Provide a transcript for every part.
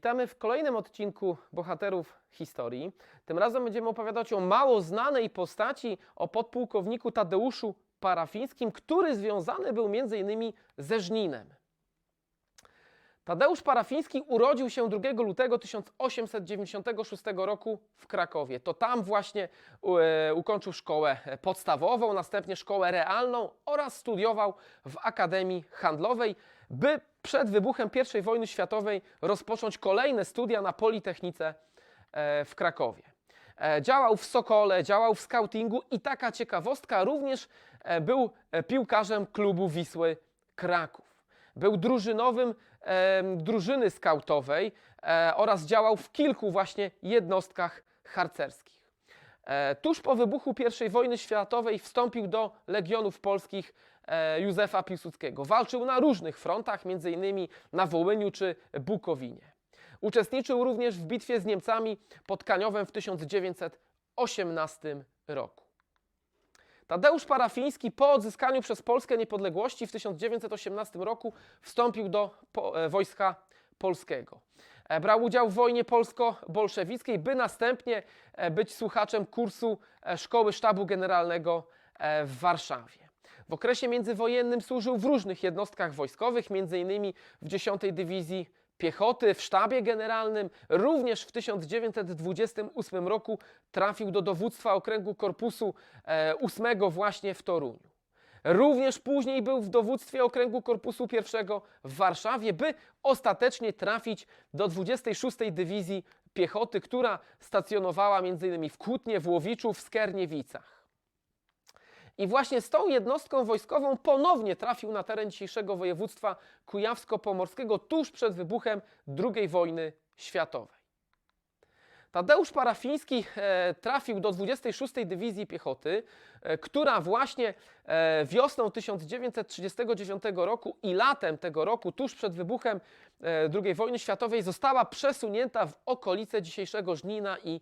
Witamy w kolejnym odcinku Bohaterów Historii. Tym razem będziemy opowiadać o mało znanej postaci, o podpułkowniku Tadeuszu Parafińskim, który związany był m.in. ze Żninem. Tadeusz Parafiński urodził się 2 lutego 1896 roku w Krakowie. To tam właśnie e, ukończył szkołę podstawową, następnie szkołę realną oraz studiował w Akademii Handlowej, by przed wybuchem I wojny światowej rozpocząć kolejne studia na Politechnice e, w Krakowie. E, Działał w Sokole, działał w scoutingu i taka ciekawostka, również był piłkarzem klubu Wisły Kraków. Był drużynowym drużyny skautowej e, oraz działał w kilku właśnie jednostkach harcerskich. E, Tuż po wybuchu I wojny światowej wstąpił do Legionów Polskich e, Józefa Piłsudskiego. Walczył na różnych frontach, m.in. na Wołyniu czy Bukowinie. Uczestniczył również w bitwie z Niemcami pod Kaniowem w 1918 roku. Tadeusz Parafiński po odzyskaniu przez Polskę niepodległości w 1918 roku wstąpił do e, wojska polskiego. E, Brał udział w wojnie polsko-bolszewickiej, by następnie e, być słuchaczem kursu Szkoły Sztabu Generalnego w Warszawie. W okresie międzywojennym służył w różnych jednostkach wojskowych, m.in. w 10 Dywizji Piechoty, w Sztabie Generalnym. Również w 1928 roku trafił do dowództwa okręgu Korpusu e, 8 właśnie w Toruniu. Również później był w dowództwie okręgu Korpusu I w Warszawie, by ostatecznie trafić do 26 Dywizji Piechoty, która stacjonowała m.in. w Kłutnie, w Łowiczu, w Skierniewicach. I właśnie z tą jednostką wojskową ponownie trafił na teren dzisiejszego województwa kujawsko-pomorskiego tuż przed wybuchem II wojny światowej. Tadeusz Parafiński e, trafił do 26 Dywizji Piechoty, e, która właśnie e, wiosną 1939 roku i latem tego roku, tuż przed wybuchem II wojny światowej, została przesunięta w okolice dzisiejszego Żnina i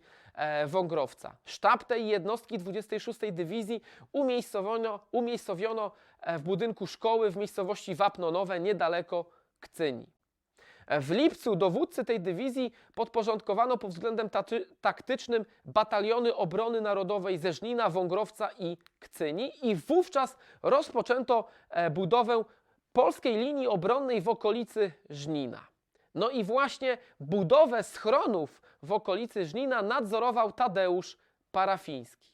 Wągrowca. Sztab tej jednostki 26 Dywizji umiejscowiono, umiejscowiono w budynku szkoły w miejscowości Wapno Nowe, niedaleko Kcyni. W lipcu dowódcy tej dywizji podporządkowano pod względem taktycznym bataliony obrony narodowej ze Żnina, Wągrowca i Kcyni i wówczas rozpoczęto e, budowę polskiej linii obronnej w okolicy Żnina. No i właśnie budowę schronów w okolicy Żnina nadzorował Tadeusz Parafiński.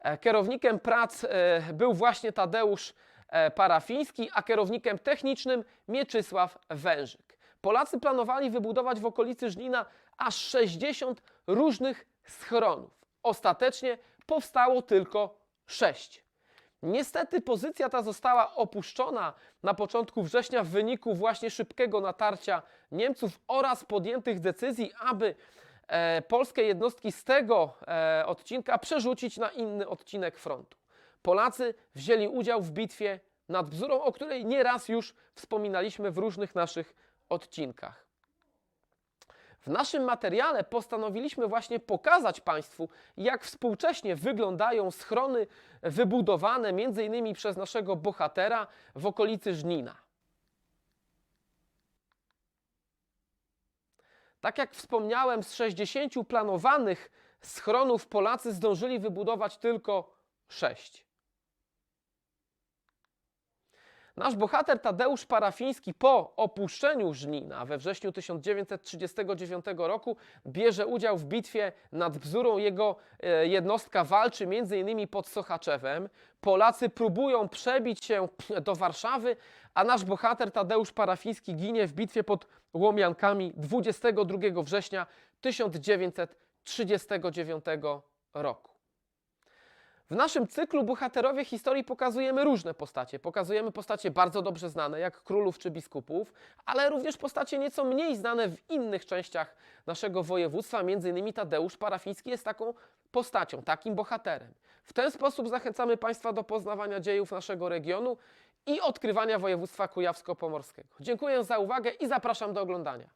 E, Kierownikiem prac e, był właśnie Tadeusz Parafiński, a kierownikiem technicznym Mieczysław Wężyk. Polacy planowali wybudować w okolicy Żnina aż 60 różnych schronów. Ostatecznie powstało tylko 6. Niestety pozycja ta została opuszczona na początku września w wyniku właśnie szybkiego natarcia Niemców oraz podjętych decyzji, aby e, polskie jednostki z tego e, odcinka przerzucić na inny odcinek frontu. Polacy wzięli udział w bitwie nad Bzurą, o której nieraz już wspominaliśmy w różnych naszych odcinkach. W naszym materiale postanowiliśmy właśnie pokazać Państwu, jak współcześnie wyglądają schrony wybudowane m.in. przez naszego bohatera w okolicy Żnina. Tak jak wspomniałem, z 60 planowanych schronów Polacy zdążyli wybudować tylko 6. Nasz bohater Tadeusz Parafiński po opuszczeniu Żnina we wrześniu 1939 roku bierze udział w bitwie nad Bzurą. Jego e, jednostka walczy m.in. pod Sochaczewem. Polacy próbują przebić się do Warszawy, a nasz bohater Tadeusz Parafiński ginie w bitwie pod Łomiankami 22 września 1939 roku. W naszym cyklu Bohaterowie Historii pokazujemy różne postacie. Pokazujemy postacie bardzo dobrze znane, jak królów czy biskupów, ale również postacie nieco mniej znane w innych częściach naszego województwa. Między innymi Tadeusz Parafiński jest taką postacią, takim bohaterem. W ten sposób zachęcamy Państwa do poznawania dziejów naszego regionu i odkrywania województwa kujawsko-pomorskiego. Dziękuję za uwagę i zapraszam do oglądania.